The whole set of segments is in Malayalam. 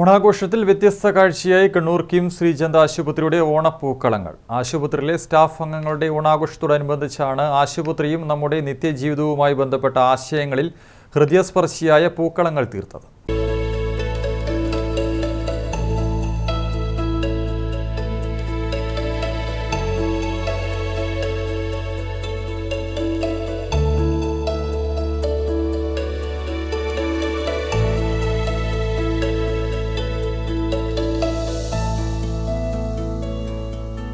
ഓണാഘോഷത്തിൽ വ്യത്യസ്ത കാഴ്ചയായി കണ്ണൂർ കിം ശ്രീചന്ദ് ആശുപത്രിയുടെ ഓണപ്പൂക്കളങ്ങൾ. ആശുപത്രിയിലെ സ്റ്റാഫ് അംഗങ്ങളുടെ ഓണാഘോഷത്തോടനുബന്ധിച്ചാണ് ആശുപത്രിയും നമ്മുടെ നിത്യജീവിതവുമായി ബന്ധപ്പെട്ട ആശയങ്ങളിൽ ഹൃദയസ്പർശിയായ പൂക്കളങ്ങൾ തീർത്തത്.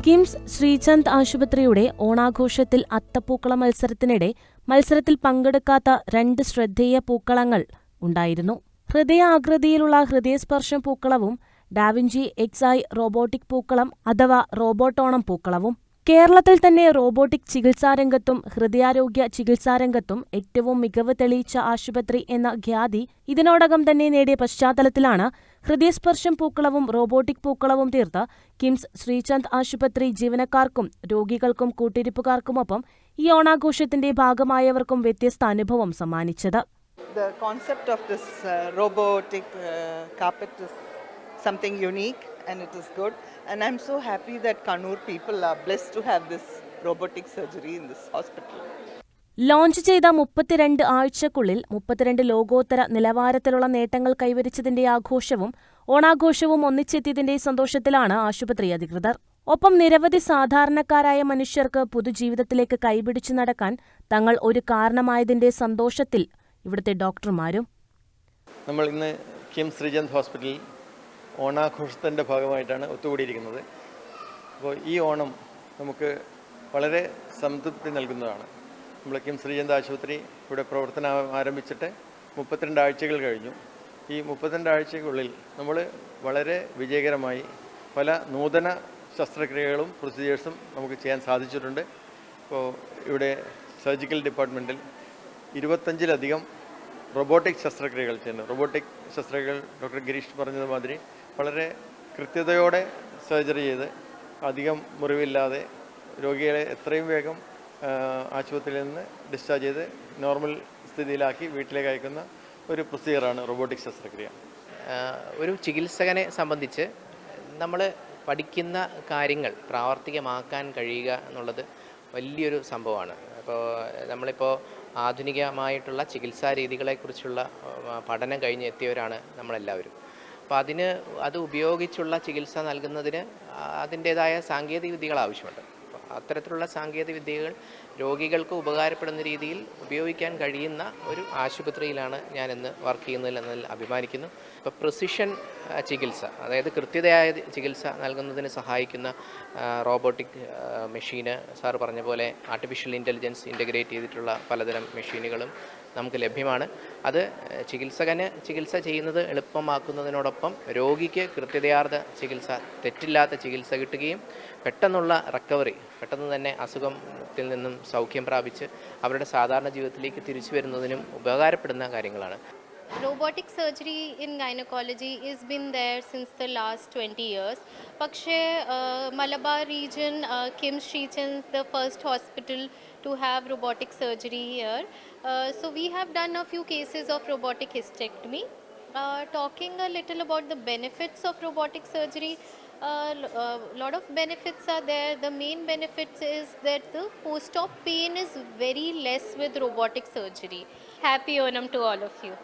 കിംസ് ശ്രീചന്ദ് ആശുപത്രിയുടെ ഓണാഘോഷത്തിൽ അത്തപ്പൂക്കള മത്സരത്തിനിടെ മത്സരത്തിൽ പങ്കെടുക്കാത്ത രണ്ട് ശ്രദ്ധേയ പൂക്കളങ്ങൾ ഉണ്ടായിരുന്നു. ഹൃദയാകൃതിയിലുള്ള ഹൃദയസ്പർശം പൂക്കളവും ഡാവിഞ്ചി എക്സായ് റോബോട്ടിക് പൂക്കളം അഥവാ റോബോട്ടോണം പൂക്കളവും കേരളത്തിൽ തന്നെ റോബോട്ടിക് ചികിത്സാരംഗത്തും ഹൃദയാരോഗ്യ ചികിത്സാരംഗത്തും ഏറ്റവും മികവ് തെളിയിച്ച ആശുപത്രി എന്ന ഖ്യാതി ഇതിനോടകം തന്നെ നേടിയ പശ്ചാത്തലത്തിലാണ്. ഹൃദയസ്പർശം പൂക്കളവും റോബോട്ടിക് പൂക്കളവും തീർത്ത് കിംസ് ശ്രീചന്ദ് ആശുപത്രി ജീവനക്കാർക്കും രോഗികൾക്കും കൂട്ടിരിപ്പുകാർക്കുമൊപ്പം ഈ ഓണാഘോഷത്തിന്റെ ഭാഗമായവർക്കും വ്യത്യസ്ത അനുഭവം സമ്മാനിച്ചത്. The concept of this uh, robotic uh, carpet is something unique. And it is good. And I'm so happy that Kannur people are blessed to have this robotic surgery in this hospital. Launch ചെയ്ത മുപ്പത്തിരണ്ട് ആഴ്ചക്കുള്ളിൽ മുപ്പത്തിരണ്ട് ലോകോത്തര നിലവാരത്തിലുള്ള നേട്ടങ്ങൾ കൈവരിച്ചതിന്റെ ആഘോഷവും ഓണാഘോഷവും ഒന്നിച്ചെത്തിയതിന്റെ സന്തോഷത്തിലാണ് ആശുപത്രി അധികൃതർ ഒപ്പം നിരവധി സാധാരണക്കാരായ മനുഷ്യർക്ക് പൊതുജീവിതത്തിലേക്ക് കൈപിടിച്ചു നടക്കാൻ തങ്ങൾ ഒരു കാരണമായതിന്റെ സന്തോഷത്തിൽ ഇവിടുത്തെ ഡോക്ടർമാരും നമ്മൾ ഇന്ന് കിംസ് റിജന്ത് ഹോസ്പിറ്റലിൽ ഓണാഘോഷത്തിന്റെ ഭാഗമായിട്ടാണ് ഒത്തുകൂടിയിരിക്കുന്നത്. അപ്പോൾ ഈ ഓണം നമുക്ക് വളരെ സംതൃപ്തി നൽകുന്നതാണ്. നമ്മൾ കിം ശ്രീചന്ദ് ആശുപത്രി ഇവിടെ പ്രവർത്തനം ആരംഭിച്ചിട്ട് മുപ്പത്തിരണ്ട് ആഴ്ചകൾ കഴിഞ്ഞു. ഈ മുപ്പത്തിരണ്ട് ആഴ്ചയ്ക്കുള്ളിൽ നമ്മൾ വളരെ വിജയകരമായി പല നൂതന ശസ്ത്രക്രിയകളും പ്രൊസീജിയേഴ്സും നമുക്ക് ചെയ്യാൻ സാധിച്ചിട്ടുണ്ട്. ഇപ്പോൾ ഇവിടെ സർജിക്കൽ ഡിപ്പാർട്ട്മെന്റിൽ ഇരുപത്തഞ്ചിലധികം റോബോട്ടിക് ശസ്ത്രക്രിയകൾ ചെയ്യുന്നു. റോബോട്ടിക് ശസ്ത്രക്രിയകൾ ഡോക്ടർ ഗിരീഷ് പറഞ്ഞതുമാതിരി വളരെ കൃത്യതയോടെ സർജറി ചെയ്ത് അധികം മുറിവില്ലാതെ രോഗികളെ എത്രയും വേഗം ആശുപത്രിയിൽ നിന്ന് ഡിസ്ചാർജ് ചെയ്ത് നോർമൽ സ്ഥിതിയിലാക്കി വീട്ടിലേക്ക് അയക്കുന്ന ഒരു പ്രൊസീജിയറാണ് റോബോട്ടിക് ശസ്ത്രക്രിയ. ഒരു ചികിത്സകനെ സംബന്ധിച്ച് നമ്മൾ പഠിക്കുന്ന കാര്യങ്ങൾ പ്രാവർത്തികമാക്കാൻ കഴിയുക എന്നുള്ളത് വലിയൊരു സംഭവമാണ്. അപ്പോൾ നമ്മളിപ്പോൾ ആധുനികമായിട്ടുള്ള ചികിത്സാ രീതികളെക്കുറിച്ചുള്ള പഠനം കഴിഞ്ഞ് എത്തിയവരാണ് നമ്മളെല്ലാവരും. അപ്പോൾ അതിന് അത് ഉപയോഗിച്ചുള്ള ചികിത്സ നൽകുന്നതിന് അതിന്റേതായ സാങ്കേതിക വിദ്യകൾ ആവശ്യമുണ്ട്. അത്തരത്തിലുള്ള സാങ്കേതിക വിദ്യകൾ രോഗികൾക്ക് ഉപകാരപ്പെടുന്ന രീതിയിൽ ഉപയോഗിക്കാൻ കഴിയുന്ന ഒരു ആശുപത്രിയിലാണ് ഞാൻ ഇന്ന് വർക്ക് ചെയ്യുന്നതിൽ എന്നതിൽ അഭിമാനിക്കുന്നു. ഇപ്പോൾ പ്രിസിഷൻ ചികിത്സ അതായത് കൃത്യതയായ ചികിത്സ നൽകുന്നതിന് സഹായിക്കുന്ന റോബോട്ടിക് മെഷീന് സാർ പറഞ്ഞ പോലെ ആർട്ടിഫിഷ്യൽ ഇന്റലിജൻസ് ഇന്റഗ്രേറ്റ് ചെയ്തിട്ടുള്ള പലതരം മെഷീനുകളും നമുക്ക് ലഭ്യമാണ്. അത് ചികിത്സകന് ചികിത്സ ചെയ്യുന്നത് എളുപ്പമാക്കുന്നതിനോടൊപ്പം രോഗിക്ക് കൃത്യതയാർന്ന ചികിത്സ തെറ്റില്ലാത്ത ചികിത്സ കിട്ടുകയും പെട്ടെന്നുള്ള റിക്കവറി പെട്ടെന്ന് തന്നെ അസുഖത്തിൽ നിന്നും സൗഖ്യം പ്രാപിച്ച് അവരുടെ സാധാരണ ജീവിതത്തിലേക്ക് തിരിച്ചു വരുന്നതിനും ഉപകാരപ്പെടുന്ന കാര്യങ്ങളാണ്. Robotic surgery in gynaecology is been there since the last twenty years പക്ഷേ Malabar region KIMS Sreechand the first hospital to have robotic surgery here so we have done a few cases of robotic hysterectomy talking little about the benefits of robotic surgery a uh, lot of benefits are there. The main benefits is that the post-op pain is very less with robotic surgery. Happy onam to all of you.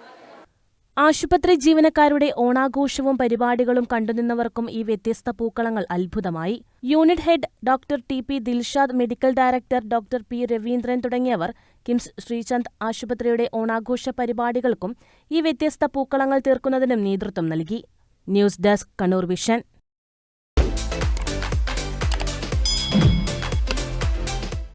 ആശുപത്രി ജീവനക്കാരുടെ ഓണാഘോഷവും പരിപാടികളും കണ്ടുനിന്നവർക്കും ഈ വ്യത്യസ്ത പൂക്കളങ്ങൾ അത്ഭുതമായി. Unit head doctor T P Dilshad medical director doctor P Raveendran തുടങ്ങിയവർ കിംസ് ശ്രീചന്ദ് ആശുപത്രിയുടെ ഓണാഘോഷ പരിപാടികൾക്കും ഈ വ്യത്യസ്ത പൂക്കളങ്ങൾ തീർക്കുന്നതിനും നേതൃത്വം നൽകി. News desk Kannur Vision.